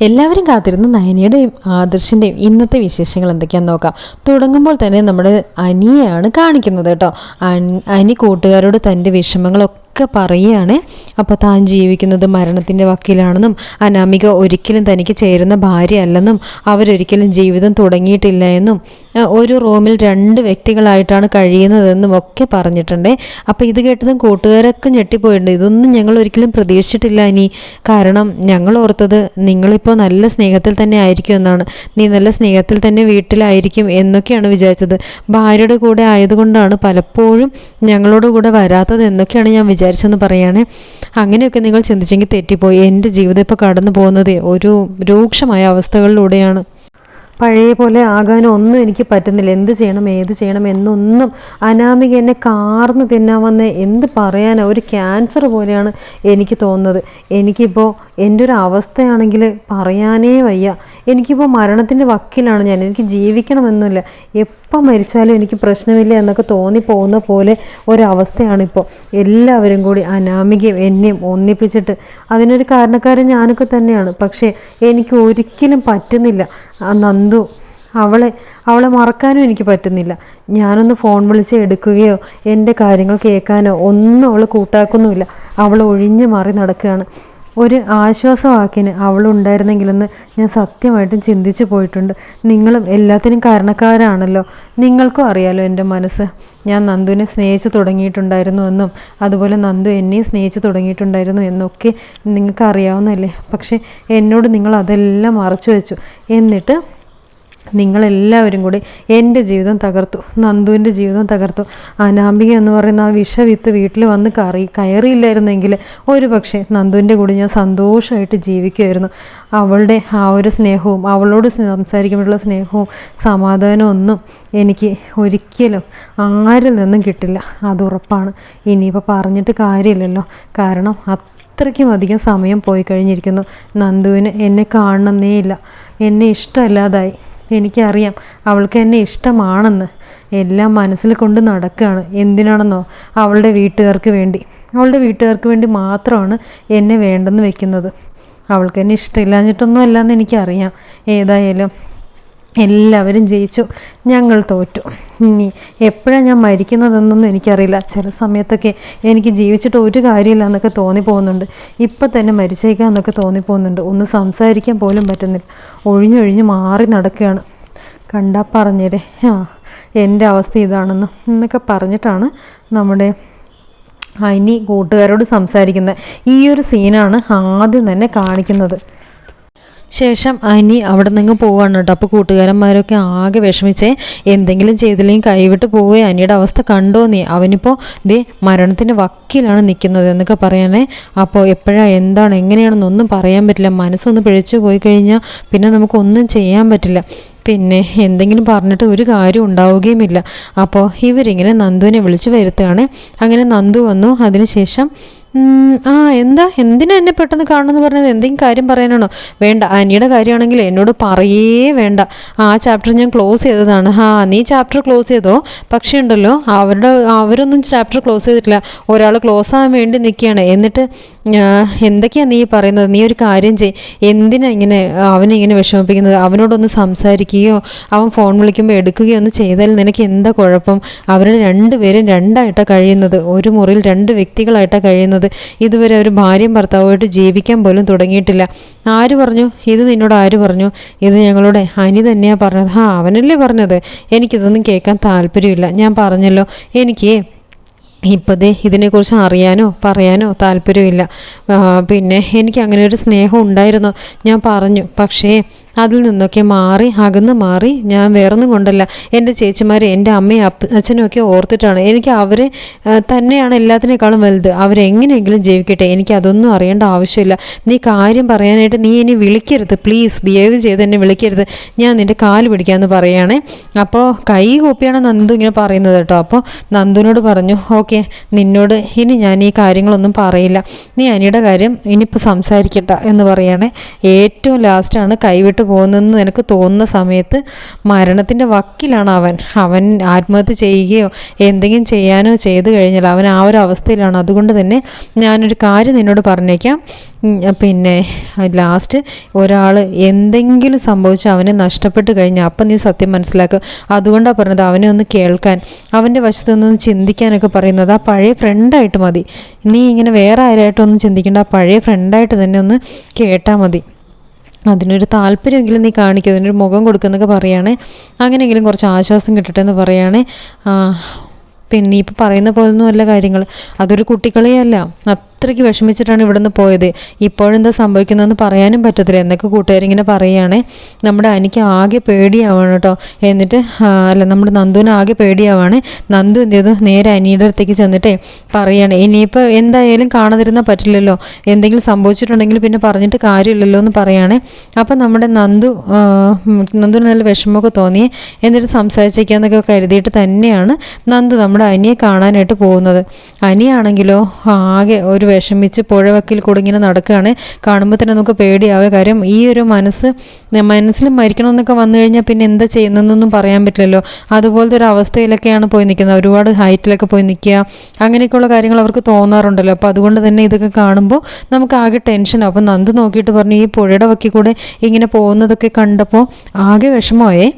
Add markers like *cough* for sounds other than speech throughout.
എല്ലാവരും കാത്തിരുന്ന നയനയുടെയും ആദർശിന്റെയും ഇന്നത്തെ വിശേഷങ്ങൾ എന്തൊക്കെയാണെന്ന് നോക്കാം. തുടങ്ങുമ്പോൾ തന്നെ നമ്മുടെ അനിയെയാണ് കാണിക്കുന്നത് കേട്ടോ. അനി കൂട്ടുകാരോട് തന്റെ വിഷമങ്ങളൊക്കെ പറയുകയാണ് അപ്പോൾ താൻ ജീവിക്കുന്നത് മരണത്തിന്റെ വക്കീലാണെന്നും അനാമിക ഒരിക്കലും തനിക്ക് ചേരുന്ന ഭാര്യ അല്ലെന്നും അവരൊരിക്കലും ജീവിതം തുടങ്ങിയിട്ടില്ല എന്നും ഒരു റൂമിൽ രണ്ട് വ്യക്തികളായിട്ടാണ് കഴിയുന്നതെന്നും ഒക്കെ പറഞ്ഞിട്ടുണ്ട്. അപ്പോൾ ഇത് കേട്ടതും കൂട്ടുകാരൊക്കെ ഞെട്ടിപ്പോയിട്ടുണ്ട്. ഇതൊന്നും ഞങ്ങൾ ഒരിക്കലും പ്രതീക്ഷിച്ചിട്ടില്ല ഇനി. കാരണം ഞങ്ങൾ ഓർത്തത് നിങ്ങളിപ്പോൾ നല്ല സ്നേഹത്തിൽ തന്നെ ആയിരിക്കും എന്നാണ്. നീ നല്ല സ്നേഹത്തിൽ തന്നെ വീട്ടിലായിരിക്കും എന്നൊക്കെയാണ് വിചാരിച്ചത്. ഭാര്യയുടെ കൂടെ ആയതുകൊണ്ടാണ് പലപ്പോഴും ഞങ്ങളോട് കൂടെ വരാത്തത് എന്നൊക്കെയാണ് ഞാൻ വിചാരിച്ചെന്ന് പറയുകയാണെ അങ്ങനെയൊക്കെ നിങ്ങൾ ചിന്തിച്ചെങ്കിൽ തെറ്റിപ്പോയി. എന്റെ ജീവിതം ഇപ്പോൾ കടന്നു പോകുന്നത് ഒരു രൂക്ഷമായ അവസ്ഥകളിലൂടെയാണ്. പഴയ പോലെ ആകാനും ഒന്നും എനിക്ക് പറ്റുന്നില്ല. എന്ത് ചെയ്യണം ഏത് ചെയ്യണം എന്നൊന്നും അനാമിക എന്നെ കാർന്ന് തിന്നാൻ വന്ന് എന്ത് പറയാനാ? ഒരു ക്യാൻസർ പോലെയാണ് എനിക്ക് തോന്നുന്നത്. എനിക്കിപ്പോൾ എന്റെ ഒരു അവസ്ഥയാണെങ്കിൽ പറയാനേ വയ്യ. എനിക്കിപ്പോൾ മരണത്തിന്റെ വക്കിലാണ് ഞാൻ. എനിക്ക് ജീവിക്കണമെന്നില്ല. എപ്പം മരിച്ചാലും എനിക്ക് പ്രശ്നമില്ല എന്നൊക്കെ തോന്നിപ്പോകുന്ന പോലെ ഒരവസ്ഥയാണിപ്പോൾ എല്ലാവരും കൂടി അനാമികയും എന്നെയും ഒന്നിപ്പിച്ചിട്ട് അതിനൊരു കാരണക്കാരൻ ഞാനൊക്കെ തന്നെയാണ്. പക്ഷേ എനിക്ക് ഒരിക്കലും പറ്റുന്നില്ല. നന്ദു അവളെ അവളെ മറക്കാനും എനിക്ക് പറ്റുന്നില്ല. ഞാനൊന്ന് ഫോൺ വിളിച്ച് എടുക്കുകയോ എന്റെ കാര്യങ്ങൾ കേൾക്കാനോ ഒന്നും അവൾ കൂട്ടാക്കുന്നുമില്ല. അവൾ ഒഴിഞ്ഞു മാറി നടക്കുകയാണ്. ഒരു ആശ്വാസവാക്കിന് അവളുണ്ടായിരുന്നെങ്കിലെന്ന് ഞാൻ സത്യമായിട്ടും ചിന്തിച്ചു പോയിട്ടുണ്ട്. നിങ്ങളും എല്ലാത്തിനും കാരണക്കാരാണല്ലോ. നിങ്ങൾക്കും അറിയാലോ എന്റെ മനസ്സ്. ഞാൻ നന്ദുവിനെ സ്നേഹിച്ച് തുടങ്ങിയിട്ടുണ്ടായിരുന്നു എന്നും അതുപോലെ നന്ദു എന്നെയും സ്നേഹിച്ച് തുടങ്ങിയിട്ടുണ്ടായിരുന്നു എന്നൊക്കെ നിങ്ങൾക്ക് അറിയാവുന്നതല്ലേ പക്ഷേ എന്നോട് നിങ്ങൾ അതെല്ലാം മറച്ചു വെച്ചു എന്നിട്ട് നിങ്ങളെല്ലാവരും കൂടി എന്റെ ജീവിതം തകർത്തു നന്ദുവിന്റെ ജീവിതം തകർത്തു. അനാമ്പിക എന്ന് പറയുന്ന ആ വിഷവിത്ത് വീട്ടിൽ വന്ന് കറി കയറിയില്ലായിരുന്നെങ്കിൽ ഒരു പക്ഷേ നന്ദുവിന്റെ കൂടി ഞാൻ സന്തോഷമായിട്ട് ജീവിക്കുമായിരുന്നു. അവളുടെ ആ ഒരു സ്നേഹവും അവളോട് സംസാരിക്കുമ്പോഴുള്ള സ്നേഹവും സമാധാനവും ഒന്നും എനിക്ക് ഒരിക്കലും ആരിൽ നിന്നും കിട്ടില്ല. അത് ഉറപ്പാണ്. ഇനിയിപ്പോൾ പറഞ്ഞിട്ട് കാര്യമില്ലല്ലോ. കാരണം അത്രയ്ക്കും അധികം സമയം പോയി കഴിഞ്ഞിരിക്കുന്നു. നന്ദുവിന് എന്നെ കാണണമെന്നേ ഇല്ല. എന്നെ ഇഷ്ടമല്ലാതായി. എനിക്കറിയാം. അവൾക്ക് എന്നെ ഇഷ്ടമാണെന്ന്. എല്ലാം മനസ്സിൽ കൊണ്ട് നടക്കുകയാണ് എന്തിനാണെന്നോ? അവളുടെ വീട്ടുകാർക്ക് വേണ്ടി. അവളുടെ വീട്ടുകാർക്ക് വേണ്ടി മാത്രമാണ് എന്നെ വേണ്ടെന്ന് വെക്കുന്നത്. അവൾക്ക് എന്നെ ഇഷ്ടമില്ലാഞ്ഞിട്ടൊന്നും അല്ലെന്ന് എനിക്കറിയാം. ഏതായാലും എല്ലാവരും ജയിച്ചു. ഞങ്ങൾ തോറ്റു. ഇനി എപ്പോഴാണ് ഞാൻ മരിക്കുന്നതെന്നൊന്നും എനിക്കറിയില്ല. ചില സമയത്തൊക്കെ എനിക്ക് ജീവിച്ചിട്ട് ഒരു കാര്യമില്ല എന്നൊക്കെ തോന്നിപ്പോകുന്നുണ്ട്. ഇപ്പം തന്നെ മരിച്ചേക്കാന്നൊക്കെ തോന്നിപ്പോകുന്നുണ്ട്. ഒന്ന് സംസാരിക്കാൻ പോലും പറ്റുന്നില്ല. ഒഴിഞ്ഞൊഴിഞ്ഞ് മാറി നടക്കുകയാണ്. കണ്ടാൽ പറഞ്ഞേരെ. ആ എന്റെ അവസ്ഥ ഇതാണെന്ന് എന്നൊക്കെ പറഞ്ഞിട്ടാണ് നമ്മുടെ അനി കൂട്ടുകാരോട് സംസാരിക്കുന്നത്. ഈ ഒരു സീനാണ് ആദ്യം തന്നെ കാണിക്കുന്നത്. ശേഷം അനി അവിടെ നിന്ന് പോവാണ് കേട്ടോ. അപ്പോൾ കൂട്ടുകാരന്മാരൊക്കെ ആകെ വിഷമിച്ചേ എന്തെങ്കിലും ചെയ്തില്ലെങ്കിൽ കൈവിട്ട് പോവുകയും അനിയുടെ അവസ്ഥ കണ്ടോ നീ? അവനിപ്പോൾ ദേ മരണത്തിന്റെ വക്കിലാണ് നിൽക്കുന്നത് എന്നൊക്കെ പറയാനേ. അപ്പോൾ എപ്പോഴാണ് എന്താണ് എങ്ങനെയാണെന്നൊന്നും പറയാൻ പറ്റില്ല. മനസ്സൊന്ന് പിഴച്ചു പോയി കഴിഞ്ഞാൽ പിന്നെ നമുക്കൊന്നും ചെയ്യാൻ പറ്റില്ല. പിന്നെ എന്തെങ്കിലും പറഞ്ഞിട്ട് ഒരു കാര്യം ഉണ്ടാവുകയുമില്ല. അപ്പോൾ ഇവരിങ്ങനെ നന്ദുവിനെ വിളിച്ചു വരുത്തുകയാണ്. അങ്ങനെ നന്ദു വന്നു. അതിനുശേഷം ആ എന്താ? എന്തിനാ എന്നെ പെട്ടെന്ന് കാണണമെന്ന് പറഞ്ഞത്? എന്തെങ്കിലും കാര്യം പറയാനാണോ? വേണ്ട. അനിയുടെ കാര്യമാണെങ്കിൽ എന്നോട് പറയേ വേണ്ട. ആ ചാപ്റ്റർ ഞാൻ ക്ലോസ് ചെയ്തതാണ്. ആ നീ ചാപ്റ്റർ ക്ലോസ് ചെയ്തോ? പക്ഷേ ഉണ്ടല്ലോ അവരുടെ അവരൊന്നും ചാപ്റ്റർ ക്ലോസ് ചെയ്തിട്ടില്ല. ഒരാൾ ക്ലോസ് ആവാൻ വേണ്ടി നിൽക്കുകയാണ്. എന്നിട്ട് എന്തൊക്കെയാണ് എന്തൊക്കെയാ നീ പറയുന്നത്? നീ ഒരു കാര്യം ചെയ് എന്തിനാ ഇങ്ങനെ അവനെ ഇങ്ങനെ വിഷമിപ്പിക്കുന്നത്? അവനോടൊന്ന് സംസാരിക്കുകയോ അവൻ ഫോൺ വിളിക്കുമ്പോൾ എടുക്കുകയോ ഒന്ന് ചെയ്താൽ നിനക്ക് എന്താ കുഴപ്പം? അവരുടെ രണ്ടുപേരും രണ്ടായിട്ടാണ് കഴിയുന്നത്. ഒരു മുറിയിൽ രണ്ട് വ്യക്തികളായിട്ടാണ് കഴിയുന്നത്. ഇതുവരെ ഒരു ഭാര്യയും ഭർത്താവുമായിട്ട് ജീവിക്കാൻ പോലും തുടങ്ങിയിട്ടില്ല. ആര് പറഞ്ഞു? ഇത് നിന്നോട് ആര് പറഞ്ഞു? ഇത് ഞങ്ങളുടെ അനി തന്നെയാണ് പറഞ്ഞത്. ആ അവനല്ലേ പറഞ്ഞത്? എനിക്കിതൊന്നും കേൾക്കാൻ താല്പര്യമില്ല. ഞാൻ പറഞ്ഞല്ലോ. എനിക്ക് ഇപ്പോൾ ഇതിനെക്കുറിച്ച് അറിയാനോ പറയാനോ താല്പര്യമില്ല. പിന്നെ എനിക്ക് അങ്ങനെ ഒരു സ്നേഹം ഉണ്ടായിരുന്നു. ഞാൻ പറഞ്ഞു പക്ഷേ അതിൽ നിന്നൊക്കെ മാറി അകന്ന് മാറി ഞാൻ വേറൊന്നും കൊണ്ടല്ല. എന്റെ ചേച്ചിമാരെ എന്റെ അമ്മയും അപ്പ അച്ഛനും ഒക്കെ ഓർത്തിട്ടാണ്. എനിക്ക് അവരെ തന്നെയാണ് എല്ലാത്തിനേക്കാളും വലുത്. അവരെങ്ങനെയെങ്കിലും ജീവിക്കട്ടെ. എനിക്ക് അതൊന്നും അറിയേണ്ട ആവശ്യമില്ല. നീ കാര്യം പറയാനായിട്ട് നീ എന്നെ വിളിക്കരുത്. പ്ലീസ് ദയവ് ചെയ്ത് എന്നെ വിളിക്കരുത്. ഞാൻ നിന്റെ കാൽ പിടിക്കാമെന്ന് പറയുകയാണേ അപ്പോൾ കൈ കൂപ്പിയാണ് നന്ദു ഇങ്ങനെ പറയുന്നത് കേട്ടോ. അപ്പോൾ നന്ദുവിനോട് പറഞ്ഞു ഓക്കെ ഓക്കെ നിന്നോട് ഇനി ഞാൻ ഈ കാര്യങ്ങളൊന്നും പറയില്ല. നീ അനിയുടെ കാര്യം ഇനിയിപ്പോൾ സംസാരിക്കട്ട എന്ന് പറയണേ. ഏറ്റവും ലാസ്റ്റാണ് കൈവിട്ട് പോകുന്നതെന്ന് നിനക്ക് തോന്നുന്ന സമയത്ത് മരണത്തിന്റെ വക്കിലാണ് അവൻ. അവൻ ആത്മഹത്യ ചെയ്യുകയോ എന്തെങ്കിലും ചെയ്യാനോ ചെയ്തു കഴിഞ്ഞാൽ അവൻ ആ ഒരു അവസ്ഥയിലാണ്. അതുകൊണ്ട് തന്നെ ഞാനൊരു കാര്യം നിന്നോട് പറഞ്ഞേക്കാം. പിന്നെ ലാസ്റ്റ് ഒരാൾ എന്തെങ്കിലും സംഭവിച്ച് അവനെ നഷ്ടപ്പെട്ട് കഴിഞ്ഞാൽ അപ്പം നീ സത്യം മനസ്സിലാക്കും. അതുകൊണ്ടാണ് പറഞ്ഞത് അവനെ ഒന്ന് കേൾക്കാൻ. അവന്റെ വശത്തു നിന്ന് ചിന്തിക്കാനൊക്കെ പറയുന്നത് ആ പഴയ ഫ്രണ്ടായിട്ട് മതി. നീ ഇങ്ങനെ വേറെ ആരായിട്ടൊന്നും ചിന്തിക്കേണ്ട. ആ പഴയ ഫ്രണ്ടായിട്ട് തന്നെ ഒന്ന് കേട്ടാൽ മതി. അതിനൊരു താല്പര്യമെങ്കിലും നീ കാണിക്കുക അതിനൊരു മുഖം കൊടുക്കുന്നൊക്കെ പറയുകയാണെ അങ്ങനെയെങ്കിലും കുറച്ച് ആശ്വാസം കിട്ടട്ടെ എന്ന് പറയുകയാണെ പിന്നെ ഇപ്പോൾ പറയുന്ന പോലൊന്നും അല്ല കാര്യങ്ങൾ അതൊരു കുട്ടിക്കളിയല്ല. അത്രയ്ക്ക് വിഷമിച്ചിട്ടാണ് ഇവിടുന്ന് പോയത്. ഇപ്പോഴെന്താ സംഭവിക്കുന്നതെന്ന് പറയാനും പറ്റത്തില്ല. എന്നൊക്കെ കൂട്ടുകാരിങ്ങനെ പറയുകയാണേ. നമ്മുടെ അനിക്ക് ആകെ പേടിയാവാണ് കേട്ടോ. എന്നിട്ട് അല്ല നമ്മുടെ നന്ദുവിന് ആകെ പേടിയാവാണ്. നന്ദു എന്ത് ചെയ്തു? നേരെ അനിയുടെ അടുത്തേക്ക് ചെന്നിട്ടേ പറയാണ് ഇനിയിപ്പോൾ എന്തായാലും കാണാതിരുന്നാൽ പറ്റില്ലല്ലോ. എന്തെങ്കിലും സംഭവിച്ചിട്ടുണ്ടെങ്കിൽ പിന്നെ പറഞ്ഞിട്ട് കാര്യമില്ലല്ലോ എന്ന് പറയാണ്. അപ്പം നമ്മുടെ നന്ദു നന്ദുവിന് നല്ല വിഷമമൊക്കെ തോന്നി. എന്നിട്ട് സംസാരിച്ചേക്കാന്നൊക്കെ കരുതിയിട്ട് തന്നെയാണ് നന്ദു നമ്മുടെ അനിയെ കാണാനായിട്ട് പോകുന്നത്. അനിയാണെങ്കിലോ ആകെ ഒരു വിഷമിച്ച് പുഴവക്കിൽ ഇങ്ങനെ നടക്കുകയാണ്. കാണുമ്പോൾ തന്നെ നമുക്ക് പേടിയാവുക. കാര്യം ഈ ഒരു മനസ്സ് മനസ്സിൽ മരിക്കണമെന്നൊക്കെ വന്നു കഴിഞ്ഞാൽ പിന്നെ എന്താ ചെയ്യുന്നതെന്നൊന്നും പറയാൻ പറ്റില്ലല്ലോ. അതുപോലത്തെ ഒരു അവസ്ഥയിലൊക്കെയാണ് പോയി നിൽക്കുന്നത്. ഒരുപാട് ഹൈറ്റിലൊക്കെ പോയി നിൽക്കുക. അങ്ങനെയൊക്കെയുള്ള കാര്യങ്ങൾ അവർക്ക് തോന്നാറുണ്ടല്ലോ. അപ്പോൾ അതുകൊണ്ട് തന്നെ ഇതൊക്കെ കാണുമ്പോൾ നമുക്ക് ആകെ ടെൻഷനാണ് അപ്പം നന്ദ് നോക്കിയിട്ട് പറഞ്ഞു ഈ പുഴയുടെ വക്കിൽ കൂടെ ഇങ്ങനെ പോകുന്നതൊക്കെ കണ്ടപ്പോൾ ആകെ വിഷമമായേ.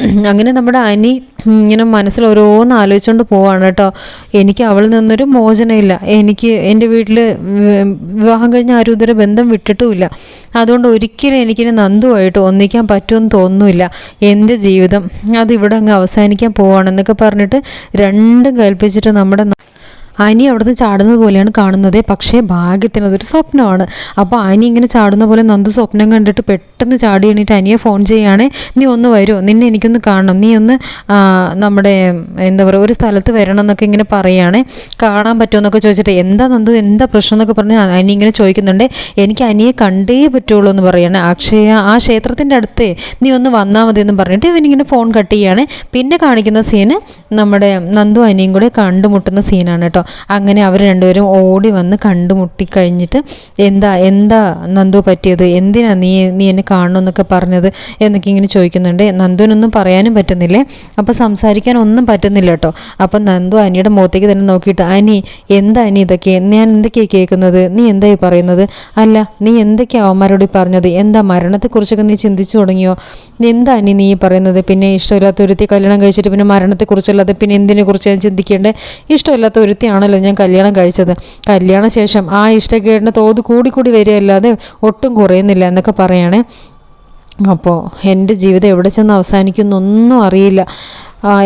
*clears throat* അങ്ങനെ നമ്മുടെ അനി ഇങ്ങനെ മനസ്സിൽ ഓരോന്ന് ആലോചിച്ചുകൊണ്ട് പോവാണ് കേട്ടോ. എനിക്ക് അവളിൽ നിന്നൊരു മോചനമില്ല. എനിക്ക് എന്റെ വീട്ടിൽ വിവാഹം കഴിഞ്ഞ ആരും ഇതുവരെ ബന്ധം വിട്ടിട്ടുമില്ല. അതുകൊണ്ട് ഒരിക്കലും എനിക്കിനി നന്ദുമായിട്ട് ഒന്നിക്കാൻ പറ്റുമെന്ന് തോന്നുന്നില്ല. എന്റെ ജീവിതം അത് ഇവിടെ അങ്ങ് അവസാനിക്കാൻ പോവാണെന്നൊക്കെ പറഞ്ഞിട്ട് രണ്ടും കൽപ്പിച്ചിട്ട് നമ്മുടെ ന- അനി അവിടുന്ന് ചാടുന്നത് പോലെയാണ് കാണുന്നത്. പക്ഷേ ഭാഗ്യത്തിന് അതൊരു സ്വപ്നമാണ്. അപ്പോൾ അനി ഇങ്ങനെ ചാടുന്ന പോലെ നന്ദു സ്വപ്നം കണ്ടിട്ട് പെട്ടെന്ന് ചാടി എണീറ്റ് അനിയെ ഫോൺ ചെയ്യുകയാണേ നീ ഒന്ന് വരുമോ നിന്നെ എനിക്കൊന്ന് കാണണം. നീ ഒന്ന് നമ്മുടെ എന്താ പറയുക ഒരു സ്ഥലത്ത് വരണം എന്നൊക്കെ ഇങ്ങനെ പറയുകയാണേ കാണാൻ പറ്റുമോ എന്നൊക്കെ ചോദിച്ചിട്ട് എന്താ നന്ദു? എന്താ പ്രശ്നം എന്നൊക്കെ പറഞ്ഞ് അനി ഇങ്ങനെ ചോദിക്കുന്നുണ്ട്. എനിക്ക് അനിയെ കണ്ടേ പറ്റുള്ളൂ എന്ന് പറയുകയാണ് അക്ഷയ ആ ക്ഷേത്രത്തിന്റെ അടുത്ത് നീ ഒന്ന് വന്നാൽ മതി എന്ന് പറഞ്ഞിട്ട് ഇവനിങ്ങനെ ഫോൺ കട്ട് ചെയ്യുകയാണ് പിന്നെ കാണിക്കുന്ന സീന് നമ്മുടെ നന്ദു അനിയും കൂടെ കണ്ടുമുട്ടുന്ന സീനാണ് കേട്ടോ. അങ്ങനെ അവർ രണ്ടുപേരും ഓടി വന്ന് കണ്ടുമുട്ടി കഴിഞ്ഞിട്ട് എന്താ എന്താ നന്ദു പറ്റിയത്? എന്തിനാ നീ നീ എന്നെ കാണണമെന്നൊക്കെ പറഞ്ഞത് എന്നൊക്കെ ഇങ്ങനെ ചോദിക്കുന്നുണ്ട്. നന്ദുവിനൊന്നും പറയാനും പറ്റുന്നില്ലേ. അപ്പോൾ സംസാരിക്കാൻ ഒന്നും പറ്റുന്നില്ല കേട്ടോ. അപ്പം നന്ദു അനിയുടെ മുഖത്തേക്ക് തന്നെ നോക്കിയിട്ട് അനി എന്താ അനി ഇതൊക്കെ? ഞാൻ എന്തൊക്കെയാണ് കേൾക്കുന്നത്? നീ എന്തായി പറയുന്നത്? അല്ല നീ എന്തൊക്കെയാ അവന്മാരോട് പറഞ്ഞത്? എന്താ മരണത്തെക്കുറിച്ചൊക്കെ നീ ചിന്തിച്ചു തുടങ്ങിയോ? എന്താ അനി നീ പറയുന്നത്? പിന്നെ ഇഷ്ടമില്ലാത്ത ഒരുത്തി കല്യാണം കഴിച്ചിട്ട് പിന്നെ മരണത്തെക്കുറിച്ചല്ലാതെ പിന്നെ എന്തിനെ കുറിച്ച് ഞാൻ ചിന്തിക്കേണ്ടത് ഇഷ്ടമില്ലാത്ത ഒരുത്തിയാണല്ലോ ഞാൻ കല്യാണം കഴിച്ചത്. കല്യാണ ശേഷം ആ ഇഷ്ടക്കേടിന്റെ തോത് കൂടി കൂടി വരികയല്ലാതെ ഒട്ടും കുറയുന്നില്ല എന്നൊക്കെ പറയണേ. അപ്പോൾ എന്റെ ജീവിതം എവിടെ ചെന്ന് അവസാനിക്കുന്നൊന്നും അറിയില്ല.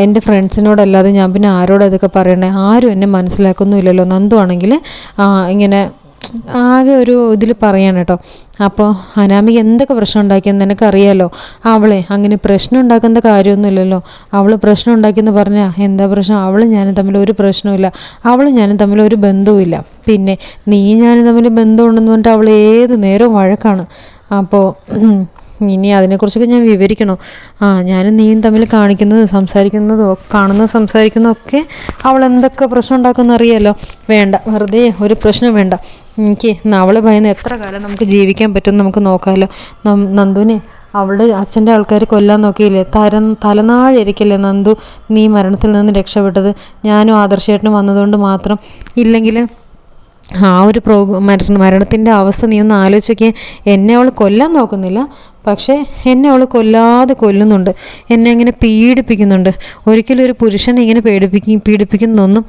എന്റെ ഫ്രണ്ട്സിനോടല്ലാതെ ഞാൻ പിന്നെ ആരോടും അതൊക്കെ പറയണേ? ആരും എന്നെ മനസ്സിലാക്കുന്നുമില്ലല്ലോ. നന്ദു ആണെങ്കിൽ ഇങ്ങനെ ആകെ ഒരു ഇതിൽ പറയാണ് കേട്ടോ അപ്പോൾ അനാമിക എന്തൊക്കെ പ്രശ്നം ഉണ്ടാക്കിയെന്ന് നിനക്കറിയാലോ? അവളെ അങ്ങനെ പ്രശ്നം ഉണ്ടാക്കുന്ന കാര്യമൊന്നുമില്ലല്ലോ. അവൾ പ്രശ്നം ഉണ്ടാക്കിയെന്ന് പറഞ്ഞാൽ എന്താ പ്രശ്നം? അവളും ഞാനും തമ്മിൽ ഒരു പ്രശ്നവുമില്ല. അവളും ഞാനും തമ്മിൽ ഒരു ബന്ധവുമില്ല. പിന്നെ നീ ഞാനും തമ്മിൽ ബന്ധമുണ്ടെന്ന് പറഞ്ഞിട്ട് അവൾ ഏത് നേരവും വഴക്കാണ്. അപ്പോൾ ഇനി അതിനെക്കുറിച്ചൊക്കെ ഞാൻ വിവരിക്കണോ? ആ ഞാനും നീയും തമ്മിൽ കാണിക്കുന്നത് സംസാരിക്കുന്നതോ കാണുന്നതും സംസാരിക്കുന്നതൊക്കെ അവൾ എന്തൊക്കെ പ്രശ്നം ഉണ്ടാക്കുമെന്ന് അറിയാലോ? വേണ്ട വെറുതെ ഒരു പ്രശ്നം വേണ്ട. എനിക്ക് അവളെ ഭയന്ന് എത്ര കാലം നമുക്ക് ജീവിക്കാൻ പറ്റുമെന്ന് നമുക്ക് നോക്കാമല്ലോ. നന്ദുവിനെ അവളുടെ അച്ഛന്റെ ആൾക്കാർ കൊല്ലാൻ നോക്കിയില്ലേ? തര തലനാഴിരിക്കില്ലേ നന്ദു നീ മരണത്തിൽ നിന്ന് രക്ഷപ്പെട്ടത്? ഞാനും ആദർശേട്ടനും വന്നതുകൊണ്ട് മാത്രം. ഇല്ലെങ്കിൽ ആ ഒരു പ്രോ മരണ മരണത്തിന്റെ അവസ്ഥ നീ ഒന്ന് ആലോചിച്ച് നോക്കിയേ. എന്നെ അവൾ കൊല്ലാൻ നോക്കുന്നില്ല. പക്ഷേ എന്നെ അവൾ കൊല്ലാതെ കൊല്ലുന്നുണ്ട്. എന്നെ ഇങ്ങനെ പീഡിപ്പിക്കുന്നുണ്ട്. ഒരിക്കലും ഒരു പുരുഷനെ ഇങ്ങനെ പീഡിപ്പിക്കും പീഡിപ്പിക്കുന്നൊന്നും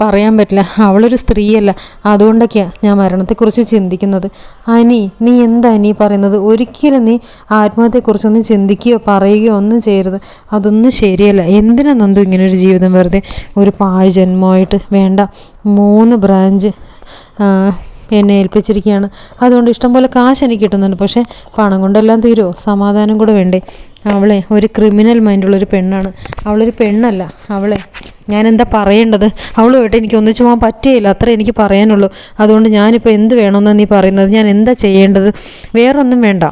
പറയാൻ പറ്റില്ല. അവളൊരു സ്ത്രീയല്ല. അതുകൊണ്ടൊക്കെയാണ് ഞാൻ മരണത്തെക്കുറിച്ച് ചിന്തിക്കുന്നത്. അനി നീ എന്താ നീ പറയുന്നത്? ഒരിക്കലും നീ ആത്മഹത്യയെക്കുറിച്ചൊന്നും ചിന്തിക്കുകയോ പറയുകയോ ഒന്നും ചെയ്യരുത്. അതൊന്നും ശരിയല്ല. എന്തിനാ നന്ദു ഇങ്ങനൊരു ജീവിതം വെറുതെ ഒരു പാഴ് ജന്മമായിട്ട് വേണ്ട? മൂന്ന് ബ്രാഞ്ച് എന്നെ ഏൽപ്പിച്ചിരിക്കുകയാണ്. അതുകൊണ്ട് ഇഷ്ടംപോലെ കാശ് എനിക്ക് കിട്ടുന്നുണ്ട്. പക്ഷേ പണം കൊണ്ടെല്ലാം തീരുമോ സമാധാനം കൂടെ വേണ്ടേ? അവളെ ഒരു ക്രിമിനൽ മൈൻഡുള്ളൊരു പെണ്ണാണ്. അവളൊരു പെണ്ണല്ല. അവളെ ഞാൻ എന്താ പറയേണ്ടത്? അവളുമായിട്ട് എനിക്ക് ഒന്നിച്ചു പോകാൻ പറ്റുകയില്ല അത്ര എനിക്ക് പറയാനുള്ളൂ. അതുകൊണ്ട് ഞാനിപ്പോൾ എന്ത് വേണമെന്നാണ് നീ പറയുന്നത്? ഞാൻ എന്താ ചെയ്യേണ്ടത്? വേറൊന്നും വേണ്ട.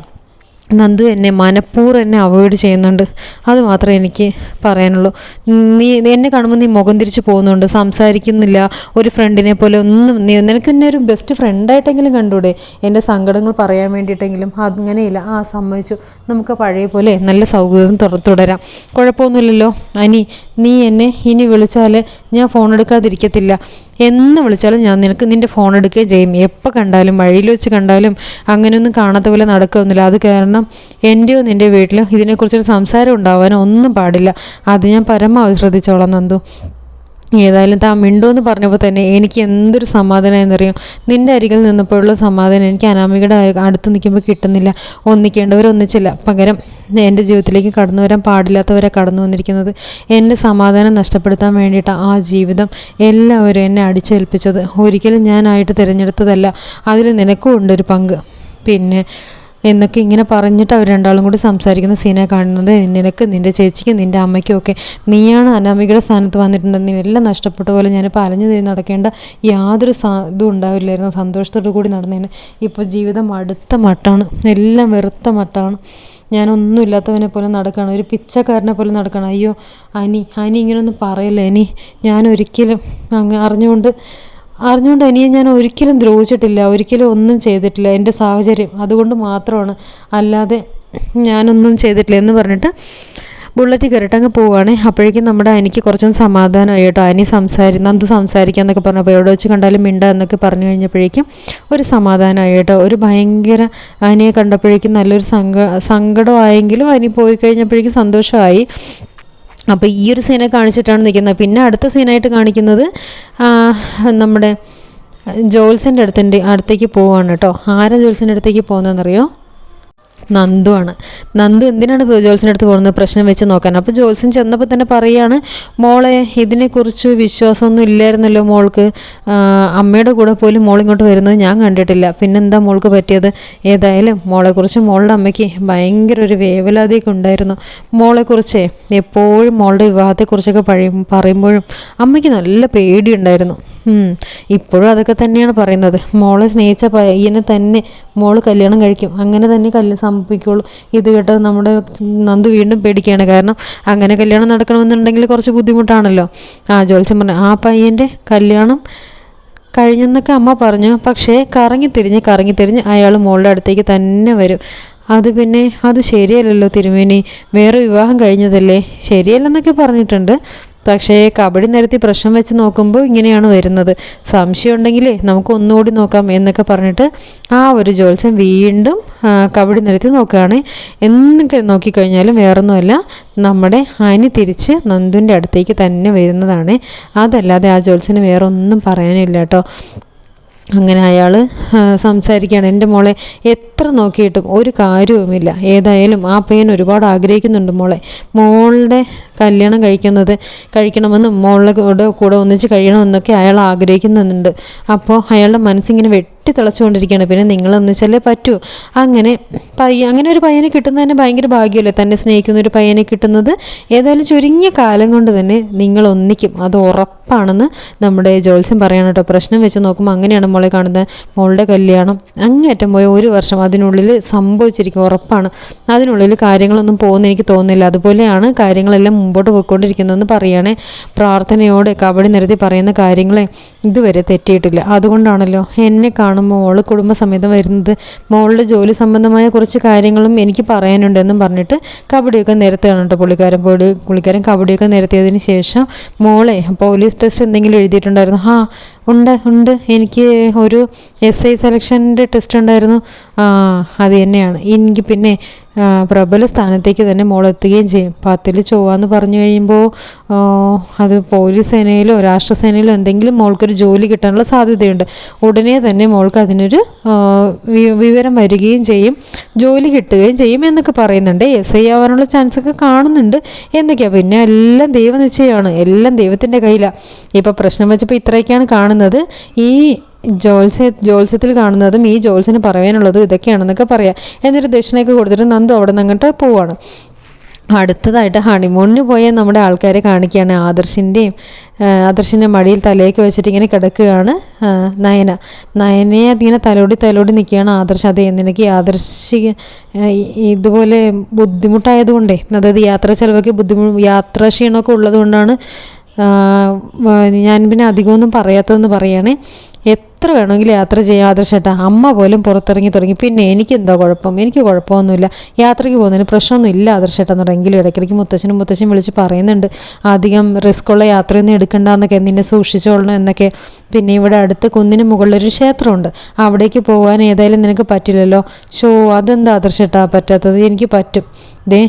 നന്ദു എന്നെ മനഃപൂർവം എന്നെ അവോയ്ഡ് ചെയ്യുന്നുണ്ട്. അത് മാത്രമേ എനിക്ക് പറയാനുള്ളൂ. നീ എന്നെ കാണുമ്പോൾ നീ മുഖം തിരിച്ച് പോകുന്നുണ്ട്. സംസാരിക്കുന്നില്ല. ഒരു ഫ്രണ്ടിനെ പോലെ ഒന്നും നീ നിനക്ക് എന്നെ ഒരു ബെസ്റ്റ് ഫ്രണ്ടായിട്ടെങ്കിലും കണ്ടൂടെ എന്റെ സങ്കടങ്ങൾ പറയാൻ വേണ്ടിയിട്ടെങ്കിലും അങ്ങനെയില്ല. ആ സമ്മതിച്ചു. നമുക്ക് പഴയ പോലെ നല്ല സൗഹൃദം തുടരാം. കുഴപ്പമൊന്നുമില്ലല്ലോ. അനി നീ എന്നെ ഇനി വിളിച്ചാൽ ഞാൻ ഫോൺ എടുക്കാതിരിക്കത്തില്ല. എന്ന് വിളിച്ചാലും ഞാൻ നിനക്ക് നിന്റെ ഫോൺ എടുക്കുകയും ചെയ്യും. എപ്പോൾ കണ്ടാലും വഴിയിൽ വെച്ച് കണ്ടാലും അങ്ങനെയൊന്നും കാണാത്ത പോലെ നടക്കുകയൊന്നുമില്ല അത് കാരണം എന്റെയോ നിന്റെ വീട്ടിലും ഇതിനെക്കുറിച്ചൊരു സംസാരം ഉണ്ടാവാനോ ഒന്നും പാടില്ല. അത് ഞാൻ പരമാവധി ശ്രദ്ധിച്ചോളാം നന്ദു. ഏതായാലും താൻ മിണ്ടുമെന്ന് പറഞ്ഞപ്പോൾ തന്നെ എനിക്ക് എന്തൊരു സമാധാനമായെന്നറിയാം നിന്റെ അരികിൽ നിന്നപ്പോഴുള്ള സമാധാനം എനിക്ക് അനാമികയുടെ അടുത്ത് നിൽക്കുമ്പോൾ കിട്ടുന്നില്ല. ഒന്നിക്കേണ്ടവരൊന്നിച്ചില്ല പകരം എന്റെ ജീവിതത്തിലേക്ക് കടന്നു വരാൻ പാടില്ലാത്തവരെ കടന്നു വന്നിരിക്കുന്നത് എന്റെ സമാധാനം നഷ്ടപ്പെടുത്താൻ വേണ്ടിയിട്ട് ആ ജീവിതം എല്ലാവരും എന്നെ അടിച്ചേൽപ്പിച്ചത്. ഒരിക്കലും ഞാനായിട്ട് തിരഞ്ഞെടുത്തതല്ല. അതിൽ നിനക്കും ഉണ്ടൊരു പങ്ക്. പിന്നെ എന്നൊക്കെ ഇങ്ങനെ പറഞ്ഞിട്ട് അവർ രണ്ടാളും കൂടി സംസാരിക്കുന്ന സീനെ കാണുന്നത്. നിനക്ക് നിന്റെ ചേച്ചിക്കും നിന്റെ അമ്മയ്ക്കും ഒക്കെ നീയാണ് അനാമികയുടെ സ്ഥാനത്ത് വന്നിട്ടുണ്ടെന്ന് എല്ലാം നഷ്ടപ്പെട്ട പോലെ ഞാനിപ്പോൾ അലഞ്ഞു തിരി നടക്കേണ്ട യാതൊരു ഇതും ഉണ്ടാവില്ലായിരുന്നു. സന്തോഷത്തോടു കൂടി നടന്നതിന്. ഇപ്പോൾ ജീവിതം അടുത്ത മട്ടാണ്. എല്ലാം വെറുത്ത മട്ടാണ്. ഞാനൊന്നും ഇല്ലാത്തവനെ പോലെ നടക്കുകയാണ് ഒരു പിച്ചക്കാരനെ പോലെ നടക്കണം. അയ്യോ അനി അനി ഇങ്ങനെയൊന്നും പറയല്ലേ അനി? ഞാൻ അങ്ങ് അറിഞ്ഞുകൊണ്ട് അറിഞ്ഞുകൊണ്ട് അനിയെ ഞാൻ ഒരിക്കലും ദ്രോഹിച്ചിട്ടില്ല ഒരിക്കലും ഒന്നും ചെയ്തിട്ടില്ല. എന്റെ സാഹചര്യം അതുകൊണ്ട് മാത്രമാണ്. അല്ലാതെ ഞാനൊന്നും ചെയ്തിട്ടില്ല എന്ന് പറഞ്ഞിട്ട് ബുള്ളറ്റ് കയറിട്ടങ്ങ് പോവുകയാണെങ്കിൽ പോവുകയാണ്. അപ്പോഴേക്കും നമ്മുടെ അനിക്ക് കുറച്ചും സമാധാനമായി കേട്ടോ. അനി സംസാരി നന്ദു സംസാരിക്കുക എന്നൊക്കെ പറഞ്ഞപ്പോൾ എവിടെ വെച്ച് കണ്ടാലും മിണ്ട എന്നൊക്കെ പറഞ്ഞു കഴിഞ്ഞപ്പോഴേക്കും ഒരു സമാധാനമായി കേട്ടോ. ഒരു ഭയങ്കര അനിയെ കണ്ടപ്പോഴേക്കും നല്ലൊരു സങ്ക സങ്കടമായെങ്കിലും അനി പോയി കഴിഞ്ഞപ്പോഴേക്കും സന്തോഷമായി. അപ്പോൾ ഈ ഒരു സീനെ കാണിച്ചിട്ടാണ് നിൽക്കുന്നത് പിന്നെ അടുത്ത സീനായിട്ട് കാണിക്കുന്നത് നമ്മുടെ ജോൽസിന്റെ അടുത്തിന്റെ അടുത്തേക്ക് പോവാണ് കേട്ടോ. ആരാ ജോൽസിന്റെ അടുത്തേക്ക് പോകുന്നതെന്നറിയോ? നന്ദുവാണ് നന്ദു എന്തിനാണ് ജോത്സിന്റെ അടുത്ത് പോകുന്നത്? പ്രശ്നം വെച്ച് നോക്കാൻ. അപ്പോൾ ജോൽസൻ ചെന്നപ്പോൾ തന്നെ പറയുകയാണ് മോളെ ഇതിനെക്കുറിച്ച് വിശ്വാസമൊന്നും ഇല്ലായിരുന്നല്ലോ മോൾക്ക്. അമ്മയുടെ കൂടെ പോലും മോൾ ഇങ്ങോട്ട് വരുന്നത് ഞാൻ കണ്ടിട്ടില്ല. പിന്നെന്താ മോൾക്ക് പറ്റിയത്? ഏതായാലും മോളെക്കുറിച്ച് മോളുടെ അമ്മയ്ക്ക് ഭയങ്കര ഒരു വേവലാതിയൊക്കെ ഉണ്ടായിരുന്നു. മോളെക്കുറിച്ച് എപ്പോഴും മോളുടെ വിവാഹത്തെക്കുറിച്ചൊക്കെ പറയുമ്പോഴും അമ്മയ്ക്ക് നല്ല പേടിയുണ്ടായിരുന്നു. ഇപ്പോഴും അതൊക്കെ തന്നെയാണ് പറയുന്നത്. മോളെ സ്നേഹിച്ച പയ്യനെ തന്നെ മോൾ കല്യാണം കഴിക്കും. അങ്ങനെ തന്നെ കല്യാണം സംഭവിക്കുള്ളൂ. ഇത് കേട്ട് നമ്മുടെ നന്ദു വീണ്ടും പേടിക്കുകയാണ്. കാരണം അങ്ങനെ കല്യാണം നടക്കണമെന്നുണ്ടെങ്കിൽ കുറച്ച് ബുദ്ധിമുട്ടാണല്ലോ. ആ ജോത്സ്യം പറഞ്ഞു ആ പയ്യന്റെ കല്യാണം കഴിഞ്ഞെന്നൊക്കെ അമ്മ പറഞ്ഞു. പക്ഷേ കറങ്ങി തിരിഞ്ഞ് കറങ്ങി തിരിഞ്ഞ് അയാൾ മോളുടെ അടുത്തേക്ക് തന്നെ വരും. അത് പിന്നെ അത് ശരിയല്ലല്ലോ തിരുമേനി. വേറെ വിവാഹം കഴിഞ്ഞതല്ലേ? ശരിയല്ലെന്നൊക്കെ പറഞ്ഞിട്ടുണ്ട്. പക്ഷേ കബഡി നിരത്തി പ്രശ്നം വെച്ച് നോക്കുമ്പോൾ ഇങ്ങനെയാണ് വരുന്നത്. സംശയം ഉണ്ടെങ്കിലേ നമുക്ക് ഒന്നുകൂടി നോക്കാം എന്നൊക്കെ പറഞ്ഞിട്ട് ആ ഒരു ജോത്സ്യം വീണ്ടും കബഡി നിരത്തി നോക്കുകയാണ്. എന്നൊക്കെ നോക്കിക്കഴിഞ്ഞാലും വേറൊന്നുമല്ല. നമ്മുടെ അനി തിരിച്ച് നന്ദുവിന്റെ അടുത്തേക്ക് തന്നെ വരുന്നതാണ്. അതല്ലാതെ ആ ജോത്സ്യന് വേറെ ഒന്നും പറയാനില്ല കേട്ടോ. അങ്ങനെ അയാൾ സംസാരിക്കുകയാണ്. എന്റെ മോളെ എത്ര നോക്കിയിട്ടും ഒരു കാര്യവുമില്ല. ഏതായാലും ആ പയ്യൻ ഒരുപാട് ആഗ്രഹിക്കുന്നുണ്ട് മോളെ. മോളുടെ കല്യാണം കഴിക്കുന്നത് കഴിക്കണമെന്നും മോളുടെ കൂടെ കൂടെ ഒന്നിച്ച് കഴിയണമെന്നൊക്കെ അയാൾ ആഗ്രഹിക്കുന്നുണ്ട്. അപ്പോൾ അയാളുടെ മനസ്സിങ്ങനെ വെട്ടി തിളച്ചുകൊണ്ടിരിക്കുകയാണ്. പിന്നെ നിങ്ങൾ വെച്ചാലേ പറ്റൂ. അങ്ങനെ പയ്യ അങ്ങനെ ഒരു പയ്യനെ കിട്ടുന്നത് തന്നെ ഭയങ്കര ഭാഗ്യമല്ലേ? തന്നെ സ്നേഹിക്കുന്ന ഒരു പയ്യനെ കിട്ടുന്നത് ഏതായാലും ചുരുങ്ങിയ കാലം കൊണ്ട് തന്നെ നിങ്ങൾ ഒന്നിക്കും. അത് ഉറപ്പാണെന്ന് നമ്മുടെ ജോത്സ്യം പറയണം കേട്ടോ. പ്രശ്നം വെച്ച് നോക്കുമ്പോൾ അങ്ങനെയാണ് മോളെ കാണുന്നത്. മോളുടെ കല്യാണം അങ്ങേറ്റം പോയ ഒരു വർഷം അതിനുള്ളിൽ സംഭവിച്ചിരിക്കും. ഉറപ്പാണ്. അതിനുള്ളിൽ കാര്യങ്ങളൊന്നും പോകുന്ന എനിക്ക് തോന്നുന്നില്ല. അതുപോലെയാണ് കാര്യങ്ങളെല്ലാം മുമ്പോട്ട് പോയിക്കൊണ്ടിരിക്കുന്നതെന്ന് പറയുകയാണെ പ്രാർത്ഥനയോടെ കബഡി നിരത്തി പറയുന്ന കാര്യങ്ങളെ ഇതുവരെ തെറ്റിയിട്ടില്ല. അതുകൊണ്ടാണല്ലോ എന്നെ കാണുമ്പോൾ മോൾ കുടുംബസമേതം വരുന്നത്. മോളുടെ ജോലി സംബന്ധമായ കുറച്ച് കാര്യങ്ങളും എനിക്ക് പറയാനുണ്ടെന്നും പറഞ്ഞിട്ട് കബഡിയൊക്കെ നിരത്തുകയാണ് കേട്ടോ പുള്ളിക്കാരൻ. പോയി പുള്ളിക്കാരൻ കബഡിയൊക്കെ നിരത്തിയതിന് ശേഷം മോളെ പോലീസ് ടെസ്റ്റ് എന്തെങ്കിലും എഴുതിയിട്ടുണ്ടായിരുന്നു. ആ ഉണ്ട് ഉണ്ട്. എനിക്ക് ഒരു എസ് ഐ സെലക്ഷന്റെ ടെസ്റ്റ് ഉണ്ടായിരുന്നു. അത് തന്നെയാണ്. എനിക്ക് പിന്നെ പ്രബല സ്ഥാനത്തേക്ക് തന്നെ മോളെത്തുകയും ചെയ്യും. പത്തിൽ ചൊവ്വാന്ന് പറഞ്ഞു കഴിയുമ്പോൾ അത് പോലീസ് സേനയിലോ രാഷ്ട്രസേനയിലോ എന്തെങ്കിലും മോൾക്കൊരു ജോലി കിട്ടാനുള്ള സാധ്യതയുണ്ട്. ഉടനെ തന്നെ മോൾക്ക് അതിനൊരു വിവരം വരികയും ചെയ്യും. ജോലി കിട്ടുകയും ചെയ്യും എന്നൊക്കെ പറയുന്നുണ്ട്. എസ് ഐ ആവാനുള്ള ചാൻസൊക്കെ കാണുന്നുണ്ട് എന്നൊക്കെയാണ് പിന്നെ എല്ലാം ദൈവനിശ്ചയമാണ്. എല്ലാം ദൈവത്തിന്റെ കയ്യിലാണ് ഇപ്പോൾ പ്രശ്നം വെച്ചപ്പോൾ ഇത്രയൊക്കെയാണ് കാണുന്നത്. ഈ ജോത്സ്യ ജോത്സ്യത്തിൽ കാണുന്നതും ഈ ജോത്സ്യന് പറയാനുള്ളതും ഇതൊക്കെയാണെന്നൊക്കെ പറയാം. എന്നൊരു ദക്ഷിണയൊക്കെ കൊടുത്തിട്ട് നന്ദു അവിടെ നിന്ന് അങ്ങോട്ട് പോവാണ്. അടുത്തതായിട്ട് ഹണിമൂണിന് പോയ നമ്മുടെ ആൾക്കാരെ കാണിക്കുകയാണ് ആദർശിന്റെയും ആദർശിന്റെ മടിയിൽ തലയൊക്കെ വെച്ചിട്ട് ഇങ്ങനെ കിടക്കുകയാണ് നയന. നയനയെ അതിങ്ങനെ തലോടി തലോടി നിൽക്കുകയാണ് ആദർശ്. അതെ നിനക്ക് ആദർശി ഇതുപോലെ ബുദ്ധിമുട്ടായതുകൊണ്ടേ അതായത് യാത്ര ചിലവൊക്കെ ബുദ്ധിമുട്ട് യാത്രാ ക്ഷീണമൊക്കെ ഉള്ളതുകൊണ്ടാണ് ഞാൻ പിന്നെ അധികമൊന്നും പറയാത്തതെന്ന് പറയുകയാണേ എത്ര വേണമെങ്കിലും യാത്ര ചെയ്യാം ആദർശേട്ടാ. അമ്മ പോലും പുറത്തിറങ്ങി തുടങ്ങി. പിന്നെ എനിക്കെന്തോ കുഴപ്പം? എനിക്ക് കുഴപ്പമൊന്നുമില്ല. യാത്രയ്ക്ക് പോകുന്നതിന് പ്രശ്നമൊന്നും ഇല്ല ആദർശേട്ടാ എന്നുണ്ടെങ്കിലും ഇടയ്ക്കിടയ്ക്ക് മുത്തച്ഛനും മുത്തച്ഛനും വിളിച്ച് പറയുന്നുണ്ട്. അധികം റിസ്ക്കുള്ള യാത്രയൊന്നും എടുക്കണ്ട എന്നൊക്കെ നിന്നെ സൂക്ഷിച്ചോളണം എന്നൊക്കെ. പിന്നെ ഇവിടെ അടുത്ത് കുന്നിന് മുകളിലൊരു ക്ഷേത്രമുണ്ട്. അവിടേക്ക് പോകാൻ ഏതായാലും നിനക്ക് പറ്റില്ലല്ലോ. ഷോ അതെന്താ ആദർശേട്ടാ? പറ്റാത്തത് എനിക്ക് പറ്റും. ദേ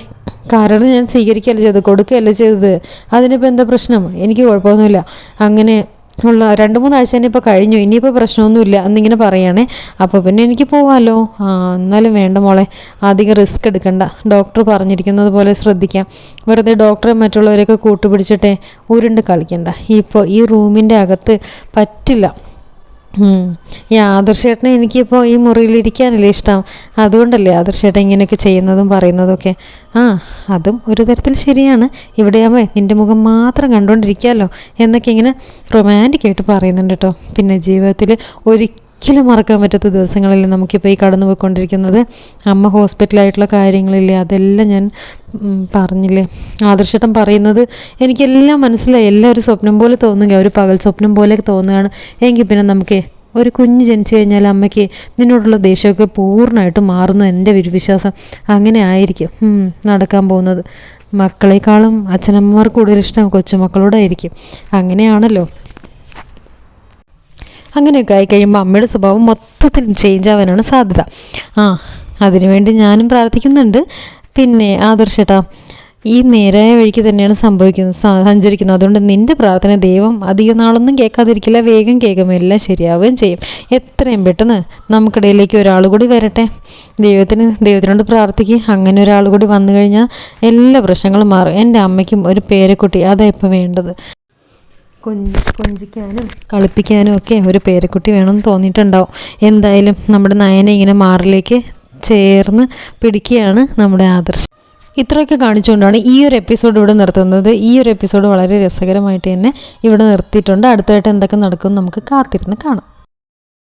കാരണം ഞാൻ സ്വീകരിക്കുകയല്ല ചെയ്തത്? കൊടുക്കുകയല്ല ചെയ്തത്? അതിനിപ്പോൾ എന്താ പ്രശ്നം? എനിക്ക് കുഴപ്പമൊന്നുമില്ല. അങ്ങനെ ഉള്ള രണ്ട് മൂന്നാഴ്ച തന്നെ ഇപ്പോൾ കഴിഞ്ഞു. ഇനിയിപ്പോൾ പ്രശ്നമൊന്നുമില്ല എന്നിങ്ങനെ പറയുകയാണേ അപ്പോൾ പിന്നെ എനിക്ക് പോകാമല്ലോ ആ എന്നാലും വേണ്ട മോളെ. അധികം റിസ്ക് എടുക്കണ്ട. ഡോക്ടർ പറഞ്ഞിരിക്കുന്നത് പോലെ ശ്രദ്ധിക്കാം. വെറുതെ ഡോക്ടറെ മറ്റുള്ളവരെയൊക്കെ കൂട്ടുപിടിച്ചിട്ടേ ഉരുണ്ട് കളിക്കണ്ട. ഇപ്പോൾ ഈ റൂമിന്റെ അകത്ത് പറ്റില്ല. ഈ ആദർശേട്ടനെ എനിക്കിപ്പോൾ ഈ മുറിയിലിരിക്കാനല്ലേ ഇഷ്ടം. അതുകൊണ്ടല്ലേ ആദർശേട്ടൻ ഇങ്ങനെയൊക്കെ ചെയ്യുന്നതും പറയുന്നതും ഒക്കെ ആ അതും ഒരു തരത്തിൽ ശരിയാണ്. ഇവിടെയാവുമ്പോൾ നിന്റെ മുഖം മാത്രം കണ്ടുകൊണ്ടിരിക്കാമല്ലോ എന്നൊക്കെ ഇങ്ങനെ റൊമാന്റിക് ആയിട്ട് പറയുന്നുണ്ട് കേട്ടോ പിന്നെ ജീവിതത്തിൽ ഒരിക്കലും മറക്കാൻ പറ്റാത്ത ദിവസങ്ങളിൽ നമുക്കിപ്പോൾ ഈ കടന്നു പോയിക്കൊണ്ടിരിക്കുന്നത് അമ്മ ഹോസ്പിറ്റലായിട്ടുള്ള കാര്യങ്ങളില്ലേ? അതെല്ലാം ഞാൻ പറഞ്ഞില്ലേ? ആദർശേട്ടൻ പറയുന്നത് എനിക്കെല്ലാം മനസ്സിലായി. എല്ലാം ഒരു സ്വപ്നം പോലെ തോന്നുക ഒരു പകൽ സ്വപ്നം പോലെ തോന്നുകയാണ്. എങ്കിൽ പിന്നെ നമുക്ക് ഒരു കുഞ്ഞ് ജനിച്ചു കഴിഞ്ഞാൽ അമ്മയ്ക്ക് നിന്നോടുള്ള ദേഷ്യമൊക്കെ പൂർണമായിട്ട് മാറുന്നു. എന്റെ ഒരു വിശ്വാസം അങ്ങനെ ആയിരിക്കും നടക്കാൻ പോകുന്നത്. മക്കളെക്കാളും അച്ഛനമ്മമാർ കൂടുതൽ ഇഷ്ടം കൊച്ചുമക്കളോടായിരിക്കും. അങ്ങനെയാണല്ലോ. അങ്ങനെയൊക്കെ ആയി കഴിയുമ്പോൾ അമ്മയുടെ സ്വഭാവം മൊത്തത്തിൽ ചേഞ്ച് ആവാനാണ് സാധ്യത. ആ അതിനുവേണ്ടി ഞാനും പ്രാർത്ഥിക്കുന്നുണ്ട്. പിന്നെ ആദർശേട്ടാ ഈ നേരായ വഴിക്ക് തന്നെയാണ് സംഭവിക്കുന്നത് സഞ്ചരിക്കുന്നത്. അതുകൊണ്ട് നിന്റെ പ്രാർത്ഥന ദൈവം അധിക നാളൊന്നും കേൾക്കാതിരിക്കില്ല വേഗം കേൾക്കും എല്ലാം ശരിയാവുകയും ചെയ്യും. എത്രയും പെട്ടെന്ന് നമുക്കിടയിലേക്ക് ഒരാൾ കൂടി വരട്ടെ. ദൈവത്തിന് ദൈവത്തിനോട് പ്രാർത്ഥിക്കുക അങ്ങനെ ഒരാൾ കൂടി വന്നു കഴിഞ്ഞാൽ എല്ലാ പ്രശ്നങ്ങളും മാറും. എന്റെ അമ്മയ്ക്കും ഒരു പേരക്കുട്ടി അതാണ് ഇപ്പോൾ വേണ്ടത്. കൊഞ്ച് കൊഞ്ചിക്കാനും കളിപ്പിക്കാനും ഒക്കെ ഒരു പേരക്കുട്ടി വേണമെന്ന് തോന്നിയിട്ടുണ്ടാവും. എന്തായാലും നമ്മുടെ നയനെ ഇങ്ങനെ മാറിലേക്ക് ചേർന്ന് പിടിക്കുകയാണ് നമ്മുടെ ആദർശം. ഇത്രയൊക്കെ കാണിച്ചുകൊണ്ടാണ് ഈ ഒരു എപ്പിസോഡ് ഇവിടെ നിർത്തുന്നത്. ഈ ഒരു എപ്പിസോഡ് വളരെ രസകരമായിട്ട് തന്നെ ഇവിടെ നിർത്തിയിട്ടുണ്ട്. അടുത്തായിട്ട് എന്തൊക്കെ നടക്കും നമുക്ക് കാത്തിരുന്ന് കാണാം.